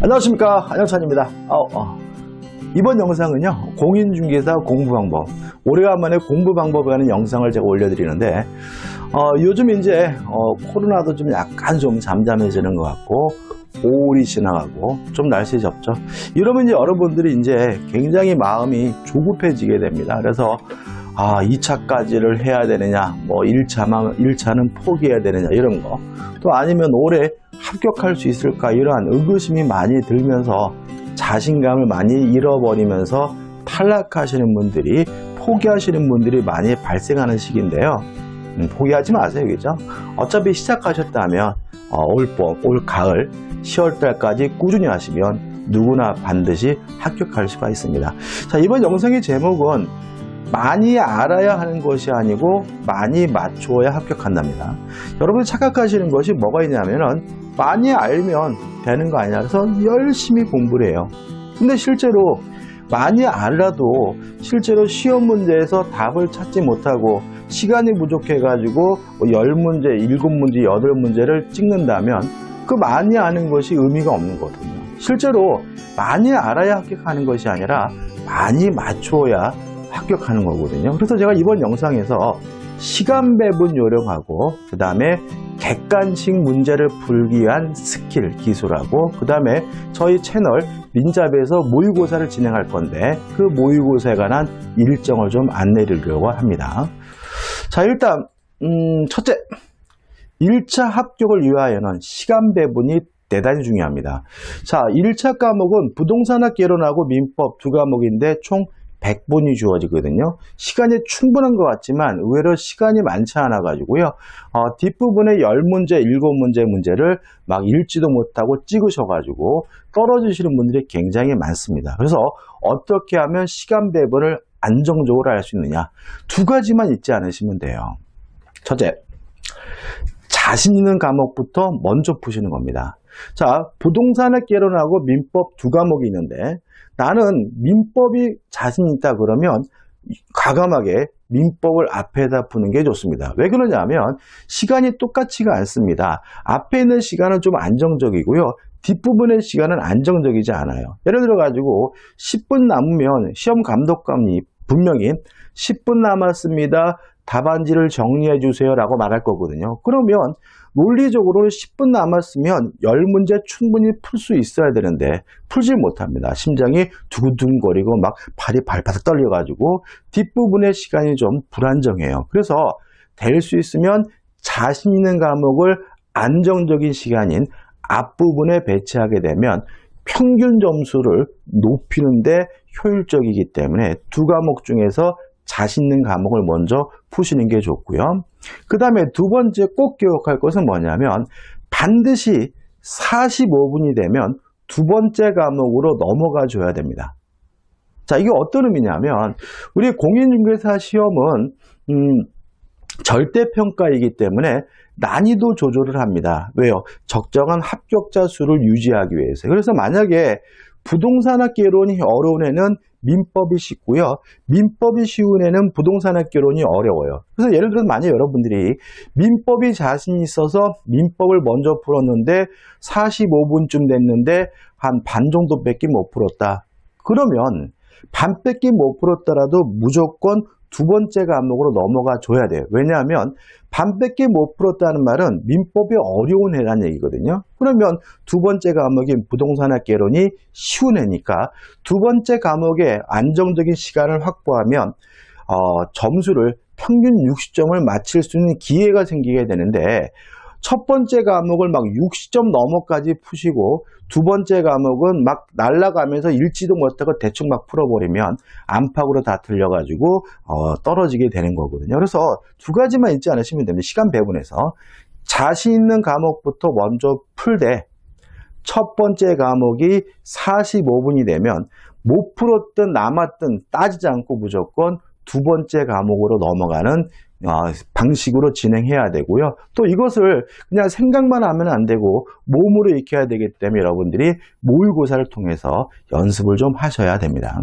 안녕하십니까. 안녕찬입니다. 어, 어. 이번 영상은요 공인중개사 공부 방법 오래간만에 공부 방법에 관한 영상을 제가 올려드리는데 어, 요즘 이제 어, 코로나도 좀 약간 좀 잠잠해지는 것 같고 5월이 지나가고 좀 날씨 좁죠. 이러면 이제 여러분들이 이제 굉장히 마음이 조급해지게 됩니다. 그래서 아 2차까지를 해야 되느냐 뭐 1차만 1차는 포기해야 되느냐 이런 거. 또 아니면 올해 합격할 수 있을까 이러한 의구심이 많이 들면서 자신감을 많이 잃어버리면서 탈락하시는 분들이 포기하시는 분들이 많이 발생하는 시기인데요. 음, 포기하지 마세요, 그죠? 어차피 시작하셨다면 어, 올 봄, 올 가을 10월달까지 꾸준히 하시면 누구나 반드시 합격할 수가 있습니다. 자, 이번 영상의 제목은 많이 알아야 하는 것이 아니고 많이 맞추어야 합격한답니다. 여러분이 착각하시는 것이 뭐가 있냐면은 많이 알면 되는 거 아니냐. 그래서 열심히 공부를 해요. 근데 실제로 많이 알아도 실제로 시험 문제에서 답을 찾지 못하고 시간이 부족해 가지고 10문제, 7문제, 8문제를 찍는다면 그 많이 아는 것이 의미가 없는 거거든요. 실제로 많이 알아야 합격하는 것이 아니라 많이 맞추어야 합격하는 거거든요. 그래서 제가 이번 영상에서 시간 배분 요령하고 그 다음에 객관식 문제를 풀기 위한 스킬 기술하고 그 다음에 저희 채널 민잡에서 모의고사를 진행할 건데 그 모의고사에 관한 일정을 좀 안내 드리려고 합니다. 자 일단 음, 첫째 1차 합격을 위하여는 시간 배분이 대단히 중요합니다. 자 1차 과목은 부동산학 개론하고 민법 두 과목인데 총 100분이 주어지거든요. 시간이 충분한 것 같지만 의외로 시간이 많지 않아 가지고요. 어, 뒷부분에 10문제, 7문제 문제를 막 읽지도 못하고 찍으셔 가지고 떨어지시는 분들이 굉장히 많습니다. 그래서 어떻게 하면 시간 배분을 안정적으로 할 수 있느냐 두 가지만 잊지 않으시면 돼요. 첫째, 자신 있는 과목부터 먼저 푸시는 겁니다. 자, 부동산의 개론하고 민법 두 과목이 있는데 나는 민법이 자신 있다 그러면 과감하게 민법을 앞에다 푸는 게 좋습니다. 왜 그러냐면 시간이 똑같지가 않습니다. 앞에 있는 시간은 좀 안정적이고요. 뒷부분의 시간은 안정적이지 않아요. 예를 들어 가지고 10분 남으면 시험 감독관이 분명히 10분 남았습니다. 답안지를 정리해 주세요 라고 말할 거거든요. 그러면 논리적으로 10분 남았으면 10문제 충분히 풀 수 있어야 되는데 풀지 못합니다. 심장이 두근두근거리고 막 발이 발바닥 떨려가지고 뒷부분의 시간이 좀 불안정해요. 그래서 될 수 있으면 자신 있는 과목을 안정적인 시간인 앞부분에 배치하게 되면 평균 점수를 높이는데 효율적이기 때문에 두 과목 중에서 자신 있는 과목을 먼저 푸시는 게 좋고요. 그 다음에 두 번째 꼭 기억할 것은 뭐냐면 반드시 45분이 되면 두 번째 과목으로 넘어가 줘야 됩니다. 자, 이게 어떤 의미냐면 우리 공인중개사 시험은 음, 절대평가이기 때문에 난이도 조절을 합니다. 왜요? 적정한 합격자 수를 유지하기 위해서. 그래서 만약에 부동산학개론이 어려운 애는 민법이 쉽고요. 민법이 쉬운 애는 부동산학 개론이 어려워요. 그래서 예를 들어서 만약 여러분들이 민법이 자신 있어서 민법을 먼저 풀었는데 45분쯤 됐는데 한 반 정도밖에 못 풀었다. 그러면 반밖에 못 풀었더라도 무조건 두 번째 과목으로 넘어가 줘야 돼요. 왜냐하면 반밖에 못 풀었다는 말은 민법이 어려운 애라는 얘기거든요. 그러면 두 번째 과목인 부동산학 개론이 쉬운 애니까 두 번째 과목에 안정적인 시간을 확보하면 어, 점수를 평균 60점을 맞출 수 있는 기회가 생기게 되는데 첫 번째 과목을 막 60점 넘어까지 푸시고 두 번째 과목은 막 날아가면서 읽지도 못하고 대충 막 풀어버리면 안팎으로 다 틀려가지고 어, 떨어지게 되는 거거든요. 그래서 두 가지만 잊지 않으시면 됩니다. 시간 배분에서 자신 있는 과목부터 먼저 풀되 첫 번째 과목이 45분이 되면 못 풀었든 남았든 따지지 않고 무조건 두 번째 과목으로 넘어가는 어, 방식으로 진행해야 되고요. 또 이것을 그냥 생각만 하면 안 되고 몸으로 익혀야 되기 때문에 여러분들이 모의고사를 통해서 연습을 좀 하셔야 됩니다.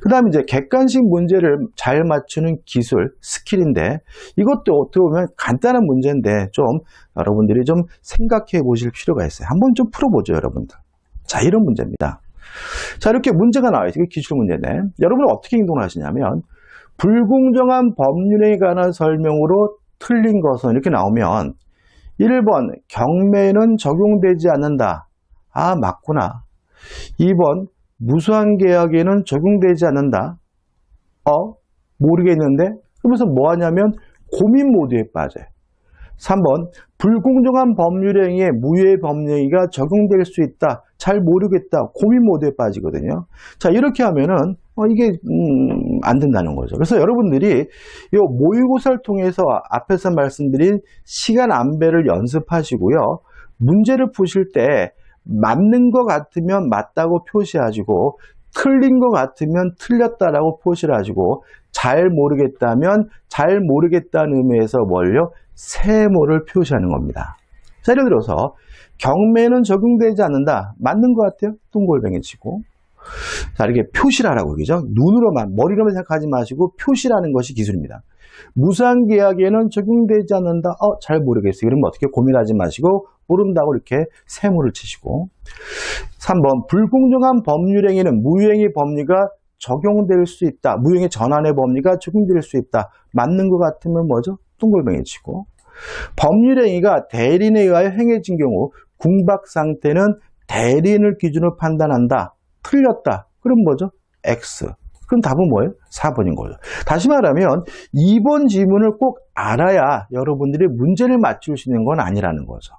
그 다음에 이제 객관식 문제를 잘 맞추는 기술, 스킬인데 이것도 어떻게 보면 간단한 문제인데 좀 여러분들이 좀 생각해 보실 필요가 있어요. 한번 좀 풀어보죠, 여러분들. 자, 이런 문제입니다. 자, 이렇게 문제가 나와 있어요. 기출 문제인데. 여러분은 어떻게 행동을 하시냐면, 불공정한 법률에 관한 설명으로 틀린 것은 이렇게 나오면, 1번, 경매는 적용되지 않는다. 아, 맞구나. 2번, 무수한 계약에는 적용되지 않는다. 어? 모르겠는데? 그러면서 뭐 하냐면, 고민 모드에 빠져요. 3번 불공정한 법률행위에 무효의 법령이가 적용될 수 있다. 잘 모르겠다. 고민 모드에 빠지거든요. 자 이렇게 하면은 어, 이게 음, 안 된다는 거죠. 그래서 여러분들이 이 모의고사를 통해서 앞에서 말씀드린 시간 안배를 연습하시고요. 문제를 푸실 때 맞는 것 같으면 맞다고 표시하시고 틀린 것 같으면 틀렸다라고 표시를 하시고 잘 모르겠다면 잘 모르겠다는 의미에서 뭘요? 세모를 표시하는 겁니다. 자, 예를 들어서 경매는 적용되지 않는다. 맞는 것 같아요? 똥골뱅이 치고. 자, 이렇게 표시를 하라고 그러죠. 눈으로만, 머리로만 생각하지 마시고 표시라는 것이 기술입니다. 무상 계약에는 적용되지 않는다. 어, 잘 모르겠어요. 그러면 어떻게 고민하지 마시고 모른다고 이렇게 세모를 치시고 3번 불공정한 법률행위는 무효행위 법리가 적용될 수 있다. 무효행위 전환의 법리가 적용될 수 있다. 맞는 것 같으면 뭐죠? 둥글뱅이 치고 법률행위가 대리인에 의하여 행해진 경우 궁박 상태는 대리인을 기준으로 판단한다. 틀렸다. 그럼 뭐죠? X. 그럼 답은 뭐예요? 4번인 거죠. 다시 말하면 2번 지문을 꼭 알아야 여러분들이 문제를 있는 건 아니라는 거죠.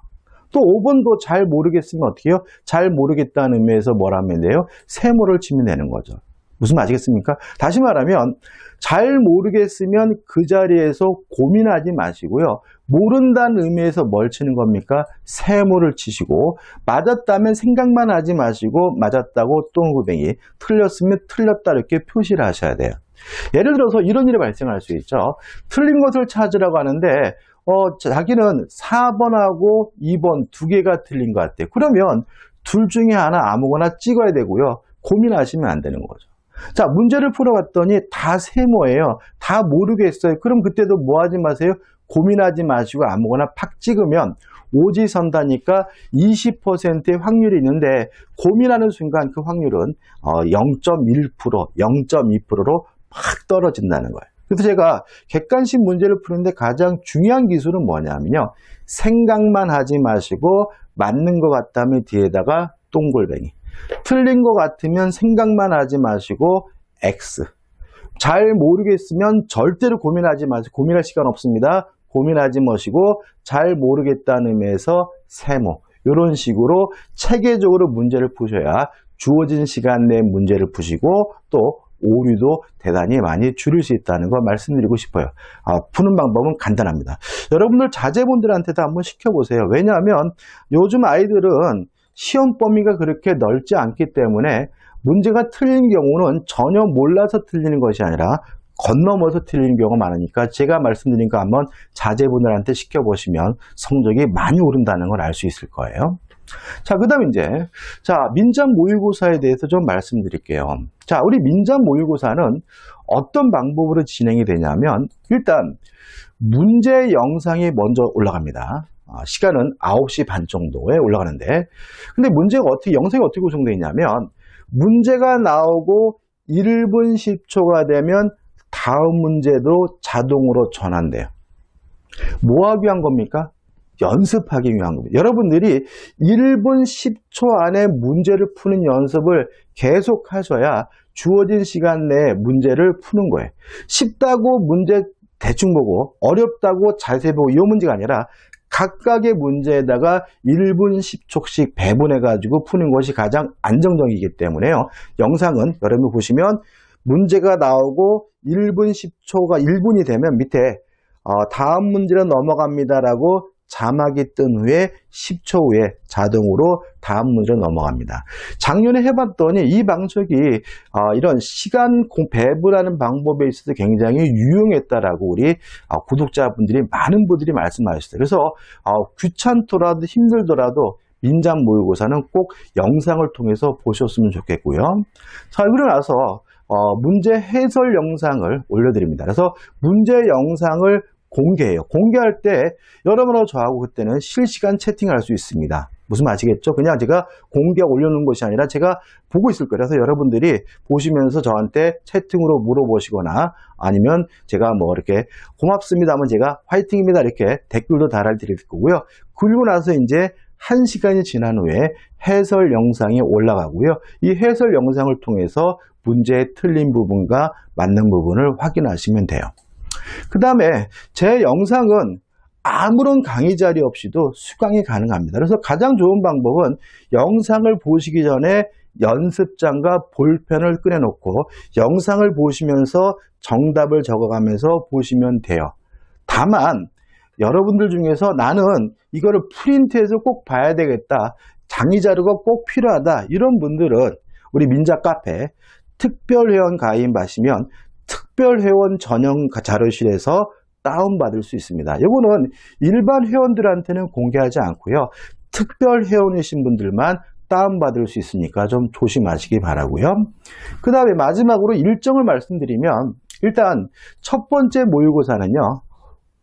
또 5번도 잘 모르겠으면 어떻게 해요? 잘 모르겠다는 의미에서 뭐라면 돼요? 세모를 치면 되는 거죠. 무슨 말이겠습니까? 다시 말하면 잘 모르겠으면 그 자리에서 고민하지 마시고요. 모른다는 의미에서 뭘 치는 겁니까? 세모를 치시고 맞았다면 생각만 하지 마시고 맞았다고 똥구뱅이 틀렸으면 틀렸다 이렇게 표시를 하셔야 돼요. 예를 들어서 이런 일이 발생할 수 있죠. 틀린 것을 찾으라고 하는데 어, 자기는 4번하고 2번 두 개가 틀린 것 같아요. 그러면 둘 중에 하나 아무거나 찍어야 되고요. 고민하시면 안 되는 거죠. 자, 문제를 풀어봤더니 다 세모예요. 다 모르겠어요. 그럼 그때도 뭐 하지 마세요? 고민하지 마시고 아무거나 팍 찍으면 오지선다니까 20%의 확률이 있는데 고민하는 순간 그 확률은 0.1%, 어, 0.2%로 팍 떨어진다는 거예요. 그래서 제가 객관식 문제를 푸는데 가장 중요한 기술은 뭐냐면요. 생각만 하지 마시고 맞는 것 같다면 뒤에다가 동글뱅이. 틀린 것 같으면 생각만 하지 마시고 X. 잘 모르겠으면 절대로 고민하지 마세요. 고민할 시간 없습니다. 고민하지 마시고 잘 모르겠다는 의미에서 세모. 이런 식으로 체계적으로 문제를 푸셔야 주어진 시간 내에 문제를 푸시고 또 오류도 대단히 많이 줄일 수 있다는 걸 말씀드리고 싶어요. 아, 푸는 방법은 간단합니다. 여러분들 자제분들한테도 한번 시켜보세요. 왜냐하면 요즘 아이들은 시험 범위가 그렇게 넓지 않기 때문에 문제가 틀린 경우는 전혀 몰라서 틀리는 것이 아니라 건너머서 틀리는 경우가 많으니까 제가 말씀드린 거 한번 자제분들한테 시켜보시면 성적이 많이 오른다는 걸 알 수 있을 거예요. 자, 그 다음 이제, 자, 민자 모의고사에 대해서 좀 말씀드릴게요. 자, 우리 민자 모의고사는 어떤 방법으로 진행이 되냐면, 일단, 문제 영상이 먼저 올라갑니다. 아, 시간은 9시 반 정도에 올라가는데 근데 문제가 어떻게 영상이 어떻게 구성되어 있냐면 문제가 나오고 1분 10초가 되면 다음 문제도 자동으로 전환돼요. 뭐 하기 위한 겁니까? 연습하기 위한 겁니다. 여러분들이 1분 10초 안에 문제를 푸는 연습을 계속 하셔야 주어진 시간 내에 문제를 푸는 거예요. 쉽다고 문제 대충 보고 어렵다고 자세히 보고 이 문제가 아니라 각각의 문제에다가 1분 10초씩 배분해 가지고 푸는 것이 가장 안정적이기 때문에요. 영상은 여러분 보시면 문제가 나오고 1분 10초가 1분이 되면 밑에 어, 다음 문제로 넘어갑니다라고 자막이 뜬 후에 10초 후에 자동으로 다음 문제로 넘어갑니다. 작년에 해봤더니 이 방식이 어, 이런 시간 배분하는 방법에 있어서 굉장히 유용했다라고 우리 어, 구독자분들이 많은 분들이 말씀하셨어요. 그래서 어, 귀찮더라도 힘들더라도 민장 모의고사는 꼭 영상을 통해서 보셨으면 좋겠고요. 자, 그러고 나서 어, 문제 해설 영상을 올려드립니다. 그래서 문제 영상을 공개해요. 공개할 때 여러분하고 저하고 그때는 실시간 채팅할 수 있습니다. 무슨 아시겠죠? 그냥 제가 공개 올려놓은 것이 아니라 제가 보고 있을 거라서 여러분들이 보시면서 저한테 채팅으로 물어보시거나 아니면 제가 뭐 이렇게 고맙습니다 하면 제가 화이팅입니다 이렇게 댓글도 달아드릴 거고요. 그리고 나서 이제 한 시간이 지난 후에 해설 영상이 올라가고요. 이 해설 영상을 통해서 문제의 틀린 부분과 맞는 부분을 확인하시면 돼요. 그 다음에 제 영상은 아무런 강의 자리 없이도 수강이 가능합니다. 그래서 가장 좋은 방법은 영상을 보시기 전에 연습장과 볼펜을 꺼내놓고 영상을 보시면서 정답을 적어가면서 보시면 돼요. 다만 여러분들 중에서 나는 이거를 프린트해서 꼭 봐야 되겠다. 장의 자료가 꼭 필요하다. 이런 분들은 우리 민자 카페 특별 회원 가입하시면 특별회원 전용 자료실에서 다운받을 수 있습니다. 이거는 일반 회원들한테는 공개하지 않고요. 특별 회원이신 분들만 다운받을 수 있으니까 좀 조심하시기 바라고요. 그 다음에 마지막으로 일정을 말씀드리면 일단 첫 번째 모의고사는요.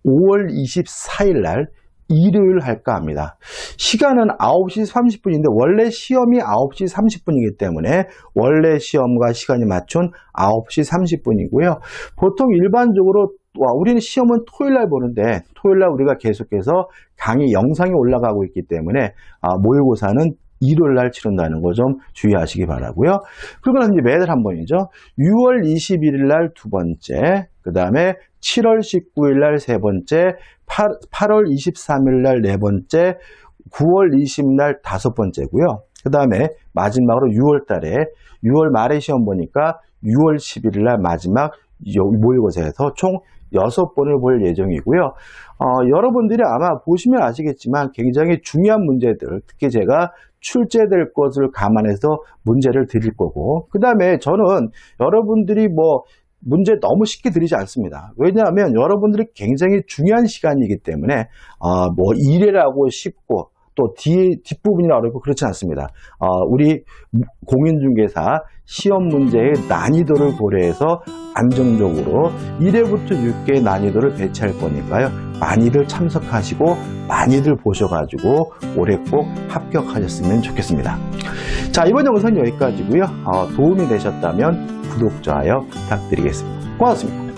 5월 24일 날 일요일 할까 합니다. 시간은 9시 30분인데 원래 시험이 9시 30분이기 때문에 원래 시험과 시간이 맞춘 9시 30분이고요. 보통 일반적으로 와, 우리는 시험은 토요일 날 보는데 토요일 날 우리가 계속해서 강의 영상이 올라가고 있기 때문에 아, 모의고사는 일요일 날 치른다는 거 좀 주의하시기 바라고요. 그리고 이제 매달 한 번이죠. 6월 21일 날 두 번째, 그 다음에 7월 19일 날 세 번째, 8, 8월 23일 날 네 번째, 9월 20일 날 다섯 번째고요. 그 다음에 마지막으로 6월 달에 6월 말에 시험 보니까 6월 11일 날 마지막 요- 모의고사에서 총 6번을 볼 예정이고요. 어, 여러분들이 아마 보시면 아시겠지만 굉장히 중요한 문제들, 특히 제가 출제될 것을 감안해서 문제를 드릴 거고, 그 다음에 저는 여러분들이 뭐 문제 너무 쉽게 드리지 않습니다. 왜냐하면 여러분들이 굉장히 중요한 시간이기 때문에 어, 뭐 이래라고 쉽고 또 뒤, 뒷부분이 어렵고 그렇지 않습니다. 어, 우리 공인중개사 시험 문제의 난이도를 고려해서 안정적으로 1회부터 6개의 난이도를 배치할 거니까요. 많이들 참석하시고 많이들 보셔가지고 올해 꼭 합격하셨으면 좋겠습니다. 자, 이번 영상 여기까지고요. 어, 도움이 되셨다면 구독, 좋아요 부탁드리겠습니다. 고맙습니다.